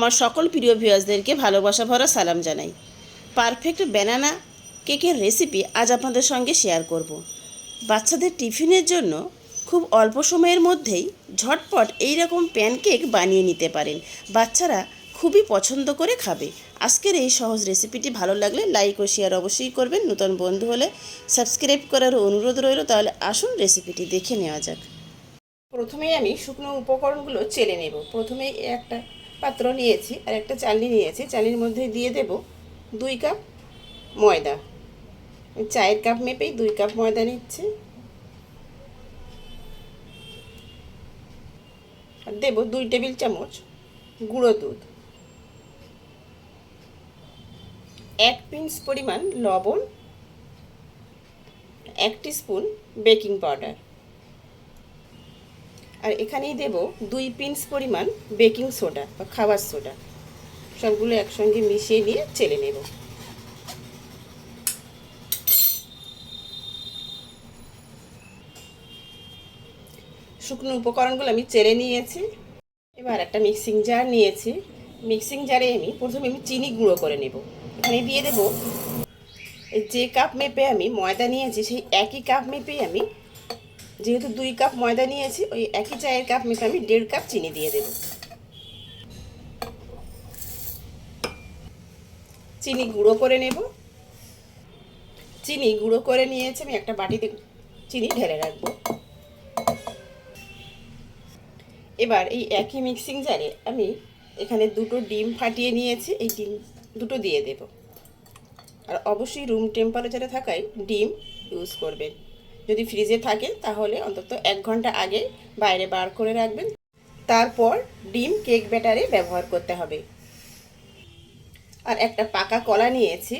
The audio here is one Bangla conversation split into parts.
আমার সকল প্রিয় ভিউয়ার্সদেরকে ভালোবাসা ভরা সালাম জানাই। পারফেক্ট ব্যানানা কেকের রেসিপি আজ আপনাদের সঙ্গে শেয়ার করব। বাচ্চাদের টিফিনের জন্য খুব অল্প সময়ের মধ্যেই ঝটপট এই রকম প্যানকেক বানিয়ে নিতে পারেন। বাচ্চারা খুবই পছন্দ করে খাবে। আজকের এই সহজ রেসিপিটি ভালো লাগলে লাইক ও শেয়ার অবশ্যই করবেন। নতুন বন্ধু হলে সাবস্ক্রাইব করার অনুরোধ রইল। তাহলে আসুন রেসিপিটি দেখে নেওয়া যাক। প্রথমেই আমি শুকনো উপকরণগুলো চেলে নেব। প্রথমেই একটা পাত্র নিয়েছি আর একটা চালনি নিয়েছি। চালনির মধ্যে দিয়ে দেব দুই কাপ ময়দা। চায়ের কাপ মেপেই দুই কাপ ময়দা নিচ্ছে। আর দেব দুই টেবিল চামচ গুঁড়ো দুধ। এক পিঞ্চ পরিমাণ লবণ, এক স্পুন বেকিং পাউডার। আর এখানেই দেব দুই পিঞ্চ পরিমাণ বেকিং সোডা বা খাবার সোডা। সবগুলো একসঙ্গে মিশিয়ে নিয়ে চেলে নেব। শুকনো উপকরণগুলো আমি চেলে নিয়েছি। এবার একটা মিক্সিং জার নিয়েছি। মিক্সিং জারে আমি প্রথমে আমি চিনি গুঁড়ো করে নেব। এখানে দিয়ে দেব যে কাপ মেপে আমি ময়দা নিয়েছি, সেই একই কাপ মেপে আমি যেহেতু দুই কাপ ময়দা নিয়েছি, ওই একই চায়ের কাপ মেপে আমি দেড় কাপ চিনি দিয়ে দেব। চিনি গুঁড়ো করে নেব। চিনি গুঁড়ো করে নিয়েছি, আমি একটা বাটিতে চিনি ঢেলে রাখব। এবার এই একই মিক্সিং জারে আমি এখানে দুটো ডিম ফাটিয়ে নিয়েছি, এই ডিম দুটো দিয়ে দেব। আর অবশ্যই রুম টেম্পারেচারে থাকায় ডিম ইউজ করবেন। যদি ফ্রিজে থাকে, তাহলে অন্তত এক ঘণ্টা আগে বাইরে বার করে রাখবেন। তারপর ডিম কেক ব্যাটারে ব্যবহার করতে হবে। আর একটা পাকা কলা নিয়েছি।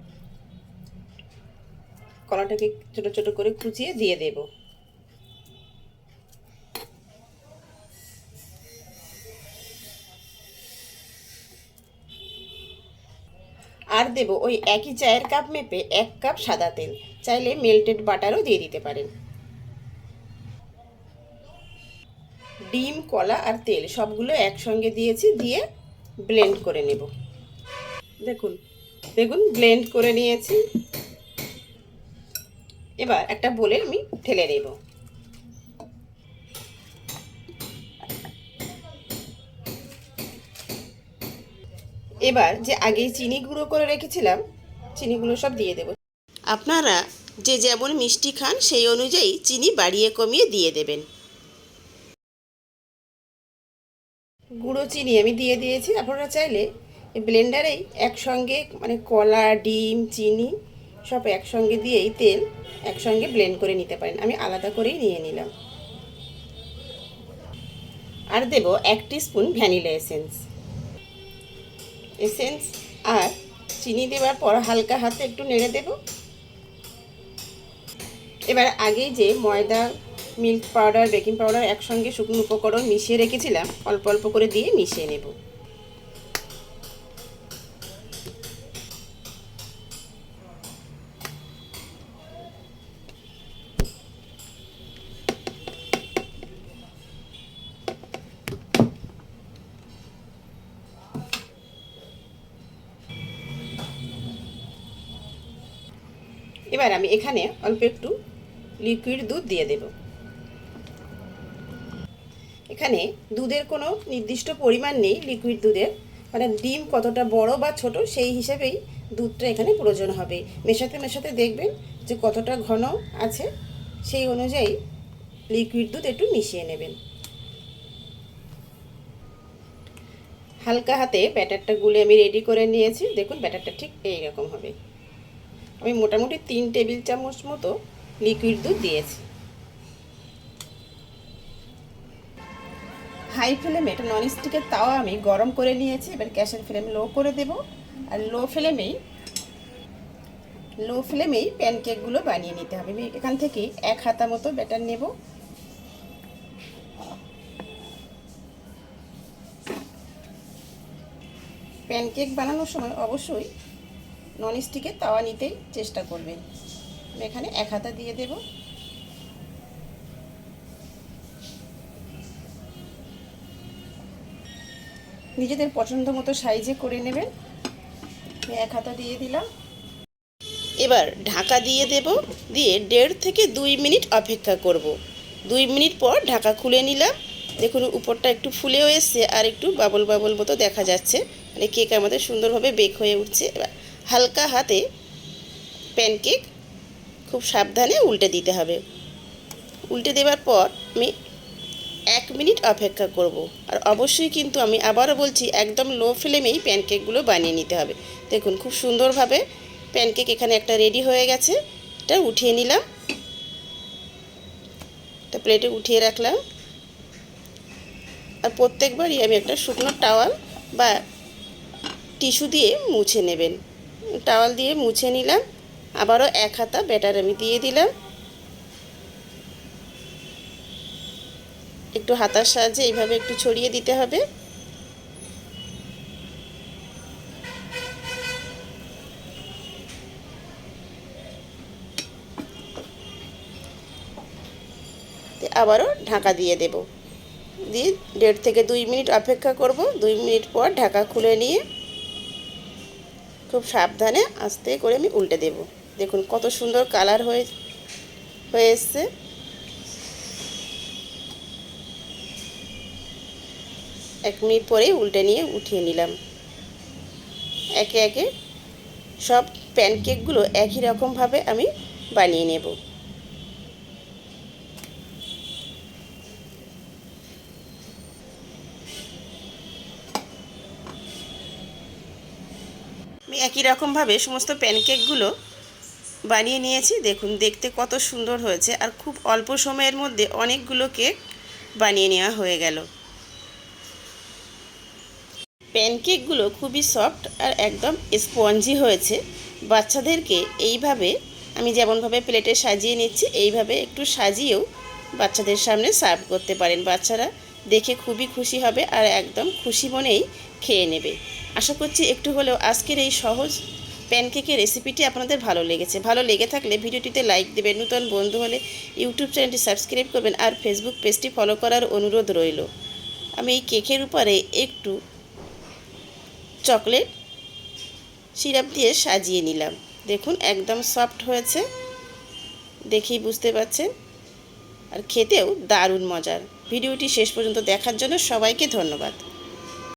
কলাটাকে ছোট ছোট করে কুচিয়ে দিয়ে দেব। আর দেব ওই একই চায়ের কাপ মেপে এক কাপ সাদা তেল। চাইলে মেল্টেড বাটারও দিয়ে দিতে পারেন। ডিম, কলা আর তেল সবগুলো একসঙ্গে দিয়েছি, দিয়ে ব্লেন্ড করে নেব। দেখুন দেখুন ব্লেন্ড করে নিয়েছি। এবার একটা বলে আমি ঠেলে নেব। এবার যে আগেই চিনি গুঁড়ো করে রেখেছিলাম চিনিগুলো সব দিয়ে দেব। আপনারা যে যেমন মিষ্টি খান সেই অনুযায়ী চিনি বাড়িয়ে কমিয়ে দিয়ে দেবেন। গুঁড়ো চিনি আমি দিয়ে দিয়েছি। আপনারা চাইলে ব্লেন্ডারেই একসঙ্গে মানে কলা ডিম চিনি সব একসঙ্গে দিয়েই তেল একসঙ্গে ব্লেন্ড করে নিতে পারেন। আমি আলাদা করেই নিয়ে নিলাম। আর দেব এক স্পুন ভ্যানিলা এসেন্স। এসেন্স আর চিনি দেওয়ার পর হালকা হাতে একটু নেড়ে দেব। এবার আগে যে ময়দা, মিল্ক পাউডার, বেকিং পাউডার একসঙ্গে শুকনো উপকরণ মিশিয়ে রেখেছিলাম, অল্প অল্প করে দিয়ে মিশিয়ে নেব। এবার আমি এখানে অল্প একটু লিকুইড দুধ দিয়ে দেব। এখানে দুধের কোনো নির্দিষ্ট পরিমাণ নেই লিকুইড দুধের। মানে ডিম কতটা বড় বা ছোট সেই হিসেবেই দুধটা এখানে প্রয়োজন হবে। মেশাতে মেশাতে দেখবেন যে কতটা ঘন আছে, সেই অনুযায়ী লিকুইড দুধ একটু মিশিয়ে নেবেন। হালকা হাতে ব্যাটারটা গুলে আমি রেডি করে নিয়েছি। দেখুন ব্যাটারটা ঠিক এই রকম হবে। আমি মোটামুটি তিন টেবিল চামচ মতো লিকুইড দুধ দিয়েছি। হাই ফ্লেমে এটা ননস্টিকের তাওয়া আমি গরম করে নিয়েছি, এবার গ্যাসের ফ্লেম লো করে দেব। আর লো ফ্লেমেই লো ফ্লেমেই প্যানকেকগুলো বানিয়ে নিতে হবে। আমি এখান থেকে এক হাতা মতো ব্যাটার নেব। প্যানকেক বানানোর সময় অবশ্যই ননস্টিকের তাওয়া নিতেই চেষ্টা করবেন। আমি এখানে এক হাতা দিয়ে দেব। নিজেদের পছন্দ মতো সাইজে করে নেবেন। এক হাতা দিয়ে দিলাম। এবার ঢাকা দিয়ে দেব, দিয়ে দেড় থেকে দুই মিনিট অপেক্ষা করব। দুই মিনিট পর ঢাকা খুলে নিলাম। দেখুন, উপরটা একটু ফুলেও এসছে আর একটু বাবল বাবল মতো দেখা যাচ্ছে। মানে কেক আমাদের সুন্দরভাবে বেক হয়ে উঠছে। এবার হালকা হাতে প্যানকেক খুব সাবধানে উল্টে দিতে হবে। উল্টে দেওয়ার পর আমি এক মিনিট অপেক্ষা করব। আর অবশ্যই কিন্তু আমি আবারও বলছি, একদম লো ফ্লেমেই প্যানকেকগুলো বানিয়ে নিতে হবে। দেখুন, খুব সুন্দরভাবে প্যানকেক এখানে একটা রেডি হয়ে গেছে। এটা উঠিয়ে নিলাম। একটা প্লেটে উঠিয়ে রাখলাম। আর প্রত্যেকবারই আমি একটা শুকনো টাওয়াল বা টিস্যু দিয়ে মুছে নেবেন। টাওয়াল দিয়ে মুছে নিলাম। আবারও এক হাতা ব্যাটার আমি দিয়ে দিলাম। একটু হাতার সাহায্যে এইভাবে একটু ছড়িয়ে দিতে হবে। আবারও ঢাকা দিয়ে দেব। দিয়ে দেড় থেকে দুই মিনিট অপেক্ষা করব। দুই মিনিট পর ঢাকা খুলে নিয়ে খুব সাবধানে আস্তে করে আমি উল্টে দেব। দেখুন কত সুন্দর কালার হয়ে হয়ে এসছে। এক মিনিট পরেই উল্টে নিয়ে উঠিয়ে নিলাম। একে একে সব প্যানকেকগুলো একই রকমভাবে আমি বানিয়ে নেব। আমি একই রকমভাবে সমস্ত প্যানকেকগুলো বানিয়ে নিয়েছি। দেখুন, দেখতে কত সুন্দর হয়েছে আর খুব অল্প সময়ের মধ্যে অনেকগুলো কেক বানিয়ে নেওয়া হয়ে গেল। প্যানকেকগুলো খুবই সফট আর একদম স্পঞ্জি হয়েছে। বাচ্চাদেরকে এইভাবে আমি যেমনভাবে প্লেটে সাজিয়ে নিচ্ছি, এইভাবে একটু সাজিয়েও বাচ্চাদের সামনে সার্ভ করতে পারেন। বাচ্চারা দেখে খুবই খুশি হবে আর একদম খুশি মনেই খেয়ে নেবে। আশা করছি একটু হলেও আজকের এই সহজ প্যানকেকের রেসিপিটি আপনাদের ভালো লেগেছে। ভালো লেগে থাকলে ভিডিওটিতে লাইক দেবেন, নতুন বন্ধু হলে ইউটিউব চ্যানেলটি সাবস্ক্রাইব করবেন আর ফেসবুক পেজটি ফলো করার অনুরোধ রইল। আমি এই কেকের উপরে একটু চকলেট সিরাপ দিয়ে সাজিয়ে নিলাম। দেখুন, একদম সফট হয়েছে। দেখেই বুঝতে পারছেন আর খেতেও দারুণ মজার। ভিডিওটি শেষ পর্যন্ত দেখার জন্য সবাইকে ধন্যবাদ।